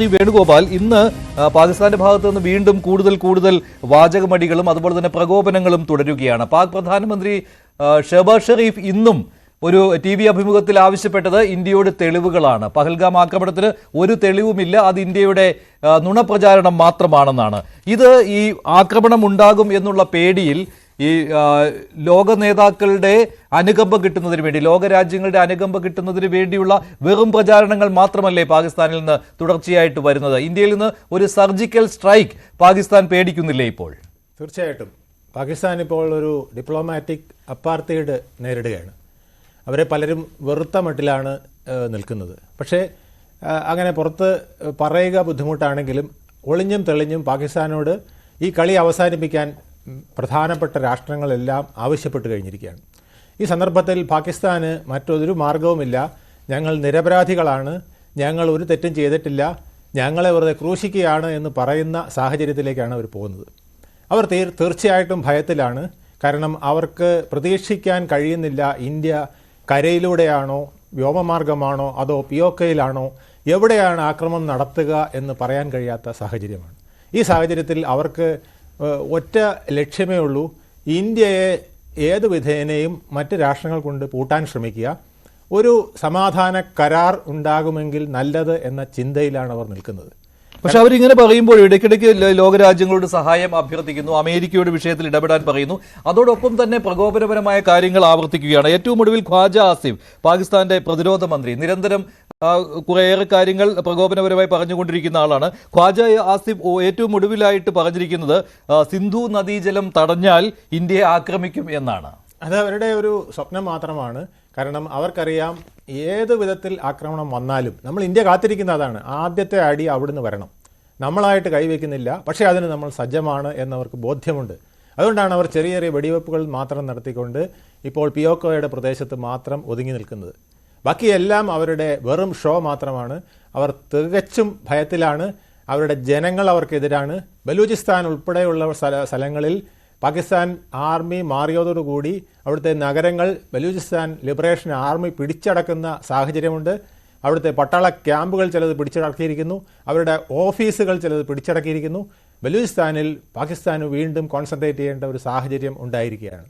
ശ്രീ വേണുഗോപാൽ ഇന്ന് പാകിസ്ഥാന്റെ ഭാഗത്ത് നിന്ന് വീണ്ടും കൂടുതൽ കൂടുതൽ വാചകമടികളും അതുപോലെ തന്നെ പ്രകോപനങ്ങളും തുടരുകയാണ്. പാക് പ്രധാനമന്ത്രി ഷെബാസ് ഷെറീഫ് ഇന്നും ഒരു ടി വി അഭിമുഖത്തിൽ ആവശ്യപ്പെട്ടത് ഇന്ത്യയുടെ തെളിവുകളാണ്. പഹൽഗാം ആക്രമണത്തിന് ഒരു തെളിവുമില്ല അത് ഇന്ത്യയുടെ നുണപ്രചാരണം മാത്രമാണെന്നാണ്. ഇത് ഈ ആക്രമണം ഉണ്ടാകും എന്നുള്ള പേടിയിൽ ഈ ലോക നേതാക്കളുടെ അനുകമ്പ കിട്ടുന്നതിന് വേണ്ടി ലോകരാജ്യങ്ങളുടെ അനുകമ്പ കിട്ടുന്നതിന് വേണ്ടിയുള്ള വെറും പ്രചാരണങ്ങൾ മാത്രമല്ലേ പാകിസ്ഥാനിൽ നിന്ന് തുടർച്ചയായിട്ട് വരുന്നത്? ഇന്ത്യയിൽ നിന്ന് ഒരു സർജിക്കൽ സ്ട്രൈക്ക് പാകിസ്ഥാൻ പേടിക്കുന്നില്ലേ ഇപ്പോൾ? തീർച്ചയായിട്ടും. പാകിസ്ഥാൻ ഇപ്പോൾ ഒരു ഡിപ്ലോമാറ്റിക് അപ്പാർത്തൈഡ് നേരിടുകയാണ്. അവരെ പലരും വെറുത്ത മട്ടിലാണ് നിൽക്കുന്നത്. പക്ഷേ അങ്ങനെ പുറത്ത് പറയുക ബുദ്ധിമുട്ടാണെങ്കിലും ഒളിഞ്ഞും തെളിഞ്ഞും പാകിസ്ഥാനോട് ഈ കളി അവസാനിപ്പിക്കാൻ പ്രധാനപ്പെട്ട രാഷ്ട്രങ്ങളെല്ലാം ആവശ്യപ്പെട്ട് കഴിഞ്ഞിരിക്കുകയാണ്. ഈ സന്ദർഭത്തിൽ പാകിസ്ഥാന് മറ്റൊരു മാർഗവുമില്ല. ഞങ്ങൾ നിരപരാധികളാണ്. ഞങ്ങൾ ഒരു തെറ്റും ചെയ്തിട്ടില്ല. ഞങ്ങളെ വെറുതെ ക്രൂശിക്കുകയാണ് എന്ന് പറയുന്ന സാഹചര്യത്തിലേക്കാണ് അവർ പോകുന്നത്. അവർ തീർ തീർച്ചയായിട്ടും ഭയത്തിലാണ്. കാരണം അവർക്ക് പ്രതീക്ഷിക്കാൻ കഴിയുന്നില്ല ഇന്ത്യ കരയിലൂടെയാണോ വ്യോമമാർഗമാണോ അതോ പി പിയോക്കയിലാണോ എവിടെയാണ് ആക്രമണം നടത്തുക എന്ന് പറയാൻ കഴിയാത്ത സാഹചര്യമാണ്. ഈ സാഹചര്യത്തിൽ അവർക്ക് ഒറ്റ ലക്ഷ്യമേ ഉള്ളൂ. ഇന്ത്യയെ ഏത് വിധേനയും മറ്റ് രാഷ്ട്രങ്ങൾ കൊണ്ട് പൂട്ടാൻ ശ്രമിക്കുക. ഒരു സമാധാന കരാർ ഉണ്ടാകുമെങ്കിൽ നല്ലത് എന്ന ചിന്തയിലാണ് അവർ നിൽക്കുന്നത്. പക്ഷെ അവരിങ്ങനെ പറയുമ്പോൾ ഇടയ്ക്കിടയ്ക്ക് ലോകരാജ്യങ്ങളുടെ സഹായം അഭ്യർത്ഥിക്കുന്നു. അമേരിക്കയുടെ വിഷയത്തിൽ ഇടപെടാൻ പറയുന്നു. അതോടൊപ്പം തന്നെ പ്രകോപനപരമായ കാര്യങ്ങൾ ആവർത്തിക്കുകയാണ്. ഏറ്റവും ഒടുവിൽ ഖ്വാജ ആസിഫ് പാകിസ്ഥാന്റെ പ്രതിരോധ മന്ത്രി. നിരന്തരം കുറേയേറെ കാര്യങ്ങൾ പ്രകോപനപരമായി പറഞ്ഞുകൊണ്ടിരിക്കുന്ന ആളാണ്. ഖ്വാജ ആസിഫ് ഏറ്റവും ഒടുവിലായിട്ട് പറഞ്ഞിരിക്കുന്നത് സിന്ധു നദീജലം തടഞ്ഞാൽ ഇന്ത്യയെ ആക്രമിക്കും എന്നാണ്. അത് അവരുടെ ഒരു സ്വപ്നം മാത്രമാണ്. കാരണം അവർക്കറിയാം ഏത് വിധത്തിൽ ആക്രമണം വന്നാലും നമ്മൾ ഇന്ത്യ കാത്തിരിക്കുന്ന അതാണ്. ആദ്യത്തെ അടി അവിടുന്ന് വരണം. നമ്മളായിട്ട് കൈവയ്ക്കുന്നില്ല. പക്ഷേ അതിന് നമ്മൾ സജ്ജമാണ് എന്നവർക്ക് ബോധ്യമുണ്ട്. അതുകൊണ്ടാണ് അവർ ചെറിയ ചെറിയ വെടിവെപ്പുകൾ മാത്രം നടത്തിക്കൊണ്ട് ഇപ്പോൾ പിയോക്കോയുടെ പ്രദേശത്ത് മാത്രം ഒതുങ്ങി നിൽക്കുന്നത്. ബാക്കിയെല്ലാം അവരുടെ വെറും ഷോ മാത്രമാണ്. അവർ തികച്ചും ഭയത്തിലാണ്. അവരുടെ ജനങ്ങൾ അവർക്കെതിരാണ്. ബലൂചിസ്ഥാൻ ഉൾപ്പെടെയുള്ള സ്ഥല സ്ഥലങ്ങളിൽ പാകിസ്ഥാൻ ആർമി മാറിയതോടുകൂടി അവിടുത്തെ നഗരങ്ങൾ ബലൂചിസ്ഥാൻ ലിബറേഷൻ ആർമി പിടിച്ചടക്കുന്ന സാഹചര്യമുണ്ട്. അവിടുത്തെ പട്ടാള ക്യാമ്പുകൾ ചിലത് പിടിച്ചടക്കിയിരിക്കുന്നു. അവരുടെ ഓഫീസുകൾ ചിലത് പിടിച്ചടക്കിയിരിക്കുന്നു. ബലൂചിസ്ഥാനിൽ പാകിസ്ഥാന് വീണ്ടും കോൺസെൻട്രേറ്റ് ചെയ്യേണ്ട ഒരു സാഹചര്യം ഉണ്ടായിരിക്കുകയാണ്.